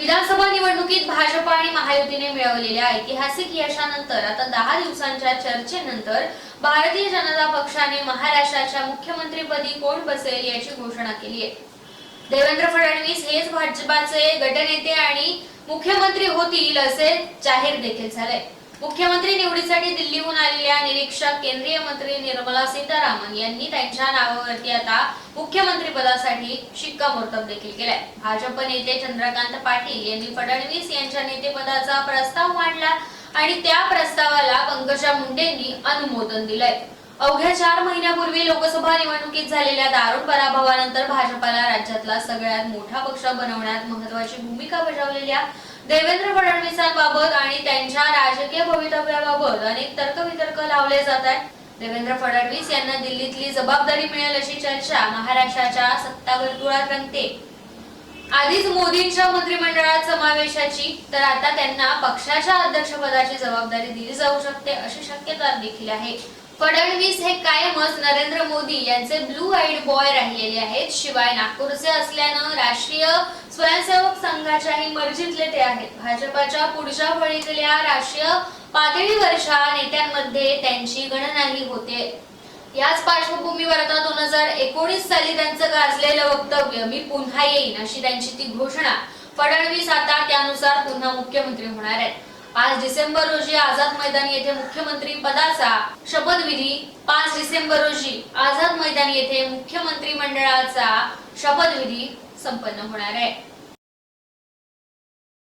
विधानसभा निवडणुकीत भाजप आणि महायुतीने मिळवलेल्या ऐतिहासिक यशानंतर आता दहा दिवसांच्या चर्चेनंतर भारतीय जनता पक्षाने महाराष्ट्राच्या मुख्यमंत्रीपदी कोण बसेल याची घोषणा केली आहे. देवेंद्र फडणवीस हेच भाजपाचे गटनेते आणि मुख्यमंत्री होतील असे जाहीर देखील झाले. मुख्यमंत्री निवडीसाठी दिल्लीहून आलेल्या निरीक्षक केंद्रीय मंत्री निर्मला सीतारामन यांनी त्यांच्या नावावरती आता मुख्यमंत्री पदासाठी शिक्कामोर्तब देखील केलाय. भाजप नेते चंद्रकांत पाटील यांनी फडणवीस यांच्या नेतेपदाचा प्रस्ताव मांडला आणि त्या प्रस्तावाला पंकजा मुंडेंनी अनुमोदन दिलंय. अवघ्या चार महिन्यापूर्वी लोकसभा निवडणुकीत झालेल्या दारुण पराभवानंतर भाजपाला राज्यातला सगळ्यात मोठा पक्ष बनवण्यात महत्वाची भूमिका बजावलेल्या देवेंद्र फडणवीसांबाबत आणि त्यांच्या राजकीय भवितव्याबाबत अनेक तर्कवितर्क लावले जात आहेत. देवेंद्र फडणवीस यांना दिल्लीतली जबाबदारी मिळेल अशी चर्चा महाराष्ट्राच्या सत्ता वर्तुळात रंगते. आधीच मोदींच्या मंत्रिमंडळात समावेशाची तर आता त्यांना पक्षाच्या अध्यक्षपदाची जबाबदारी दिली जाऊ शकते अशी शक्यता देखील आहे. फडणवीस हे कायमच नरेंद्र मोदी यांचे ब्लू आईड बॉय राहिलेले आहेत. शिवाय नागपूरचे असल्यानं राष्ट्रीय स्वयंसेवक संघाच्याही मर्जीतले ते आहेत. भाजपाच्या पुढच्या फळीतल्या राष्ट्रीय पातळीवरच्या नेत्यांमध्ये त्यांची गणनाही होते. याच पार्श्वभूमीवर आता दोन हजार एकोणीस साली त्यांचं गाजलेलं वक्तव्य मी पुन्हा येईन अशी त्यांची ती घोषणा. फडणवीस आता त्यानुसार पुन्हा मुख्यमंत्री होणार आहेत. पाच डिसेंबर रोजी आझाद मैदान येथे मुख्यमंत्री पदाचा शपथ पाच डिसेंबर रोजी आझाद मैदान येथे मुख्यमंत्री मंडळाचा शपथविधी संपन्न होणार आहे.